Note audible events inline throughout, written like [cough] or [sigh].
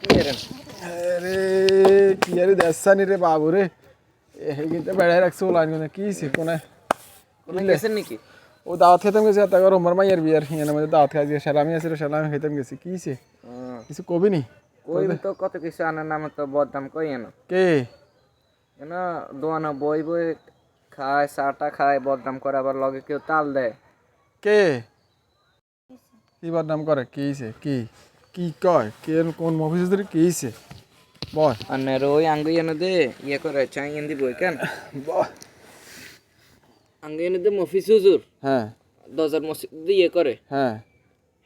কি আরে কি রে বাবু রে। রাখছে কোনে কি সে কোনে? কোনো গেছেন নাকি? ও দাওয়াত খেতাম গেছি তাকে রোমার মাইয়ার বিয়ার হিয়ানের মধ্যে দাওয়াত খাই দিয়ে সালামি আছে সালামি খেতাম গেছি। কি সে কিছু কবি নি? কই তো কত কিছু আনার নামে তো বদনাম কই এনো? কে? কেন দোয়ানো বই বই খায় চাটা খায় বদনাম করে আবার লগে কেউ তাল দেয়। কে? কি বদনাম করে কি কি? কি কয়? কে কোন মফিস ধরে কি সে বল। আর ওই আঙ্গুই এনে দে ইয়ে করে চাই এনে দিব কেন [laughs] বল। আঙ্গুই এনে দে মফিস হুজুর। হ্যাঁ। দরজার মসজিদ ইয়ে করে। হ্যাঁ।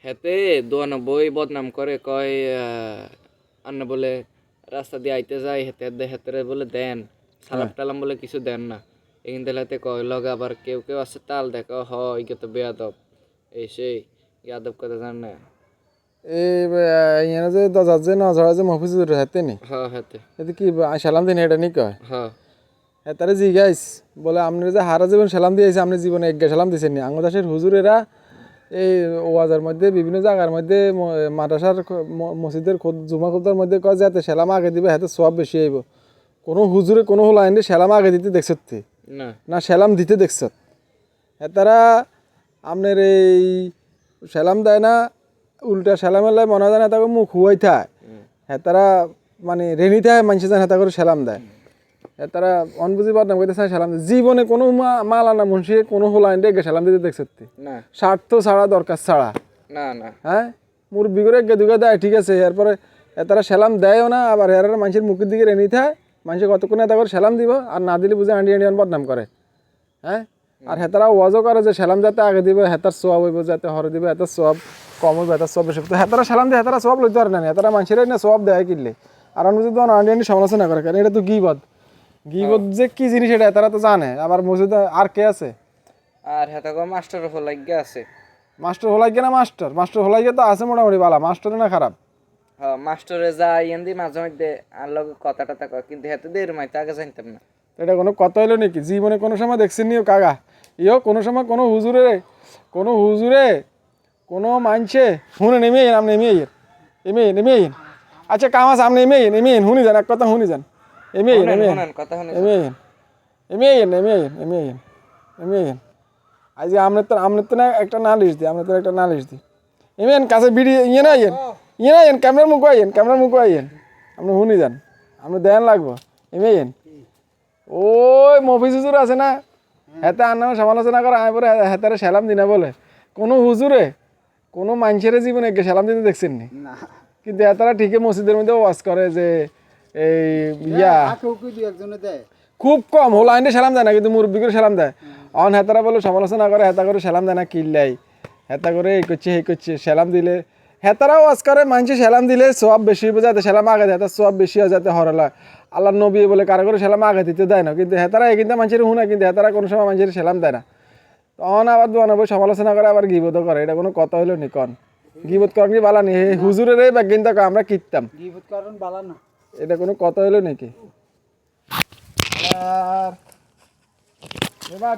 হেতে দোয়ানো বই বদনাম করে কয় আন্না বলে রাস্তা দিয়ে আইতে যায় হেতে দে হেতে বলে দেন। সালাম টালাম বলে কিছু দেন না। এখান থেকে কয় লগে আবার কেউ কেউ আছে তাল দেখো হ ইকে তো বেয়াদব। এই সেই। ইয়াদব কথা জান না এই ইয়ানে যে দরজা যে নজরা যে মফিস ধরে হাতে নি হ হেতে এতে কি সালাম দিন এটা নি কয় হ হ্যাঁ তারে জিগাইস বলে আপনি যে হারা জীবন সালাম দিয়েছে আপনি জীবনে এক সালাম দিয়েছেন নি আঙ্গদাসের হুজুরেরা এই ওয়াজের মধ্যে বিভিন্ন জায়গার মধ্যে মাদ্রাসার মসজিদের খোদ- জুমা খুদার মধ্যে কয় যে হাতে সালাম আগে দিবে হাতে সব বেশি আইব কোনো হুজুরে কোনো হলো আইনে সালাম আগে দিতে দেখছত না সালাম দিতে দেখছত হ্যাঁ তারা আপনার এই সালাম দেয় না উল্টা সালাম এলাই মনে হয় না তাকে মুখ হুয়াই থায়। হ্যাঁ তারা মানে রেনি থায় মানুষের জানে হাতা করে সালাম দেয়। হ্যাঁ তারা অনবুঝি বদনাম করতে চায় সালাম দেয়। জীবনে কোনো মা- মাল আনা মুন্সি কোনো হলো আইন রেগে সালাম দিতে দেখছত তুই না। স্বার্থ ছাড়া দরকার ছাড়া। না না। হ্যাঁ? মুরব্বি করে গে দুগে দেয় ঠিক আছে। এরপরে তারা সালাম দেয়ও না আবার এর মানুষের মুখের দিকে রেনি থায়। মানুষের কতক্ষণ এত করে সালাম দিব আর না দিলে বুঝে আন্ডি আন্ডিয়ান বদনাম করে। হ্যাঁ? আর হেতারা ওয়াজও করে যে সালাম যাতে আগে দিবে হেতার সোয়াব হইব যাতে হরে দিবে হেতার সোয়াব কম হইব হেতার সোয়াব বেশি তো হেতারা সালাম দিয়ে হেতারা সোয়াব লইতে পারে না হেতারা মানুষের না সোয়াব দেয় কিনলে। আর আমি যদি আন্ডি আন্ডি সমালোচনা করে কারণ এটা তো গিবদ গিবদ যে কি জিনিস এটা হেতারা তো জানে। আবার মসজিদে আর কে আছে? আর হেতা গো মাস্টার লাগিয়ে আছে। মাস্টার হলাই না মাস্টার? মাস্টার হলাই তো আছে মোটামুটি বালা। মাস্টার না খারাপ? হ মাস্টারে যায় এন্দি মাঝে মধ্যে আর লগে কথা টথা কয় কিন্তু হেতে দের মাইতে আগে জানতাম না। এটা কোনো কথা হইল নাকি? জীবনে কোনো সময় দেখছেন নিও কাগা ইও কোনো সময় কোনো হুজুরে কোনো হুজুরে কোনো মানছে শুনে নেমে আইন আপনি নেমে আইন এমে এমে আইন আচ্ছা কাম আছে আপনি এমে আইন এমে শুনি যান এক কথা শুনি যান এমে শুনেন এমে শুনে এমে আইন এমে আইন এমে আইন এমে আইন এমে আইন আজকে আপনার তো আপনার তো না একটা নালিশ দিই আপনার তো একটা নালিশ দিই এমে আইন কাছে বিড়ি ইয়ে না আইন ইয়ে না আইন ক্যামেরার মুখ আইন ক্যামেরার মুখ আইন আপনি শুনি যান আপনি দেন লাগবো এমে আইন ওই মফিজ হুজুর আছে না হেতে আর নামে সমালোচনা করা আমি পরে হেতারে সালাম দিনা বলে। কোনো হুজুরে কোনো মানুষের জীবনে একে সালাম দিতে দেখছেন নি? কিন্তু হেতারা ঠিকই মসজিদের মধ্যে ওয়াজ করে যে এই ইয়া। খুব কম হলো আইনে সালাম দেয় না কিন্তু মুরব্বী করে সালাম দেয়। অন হেতারা বলে সমালোচনা করে হেতা করে সালাম দেয় না কিল্লাই। হেতা করে এই করছে এই করছে সালাম দিলে। হেতারা ওয়াজ করে মানুষে সালাম দিলে সব বেশি যাতে সালাম আগে দেয় সব বেশি হয় যাতে হরলা আল্লাহ নবী বলে কারও করে সালাম আগে দিতে দেয় না কিন্তু হেতারা কিন্তু মানুষের হুনা কিন্তু হেতারা কোনো সময় মানুষের সালাম দেয় না। তখন আবার দু দোয়ানবে সমালোচনা করে আবার গিবোধ করে এটা কোনো কথা হইল নি কন। গিবোধ করেন কি বালা নি? হুজুরের এই ব্যাগ কিন্তু আমরা কিনতাম। এটা কোনো কথা হলো নাকি আর এবার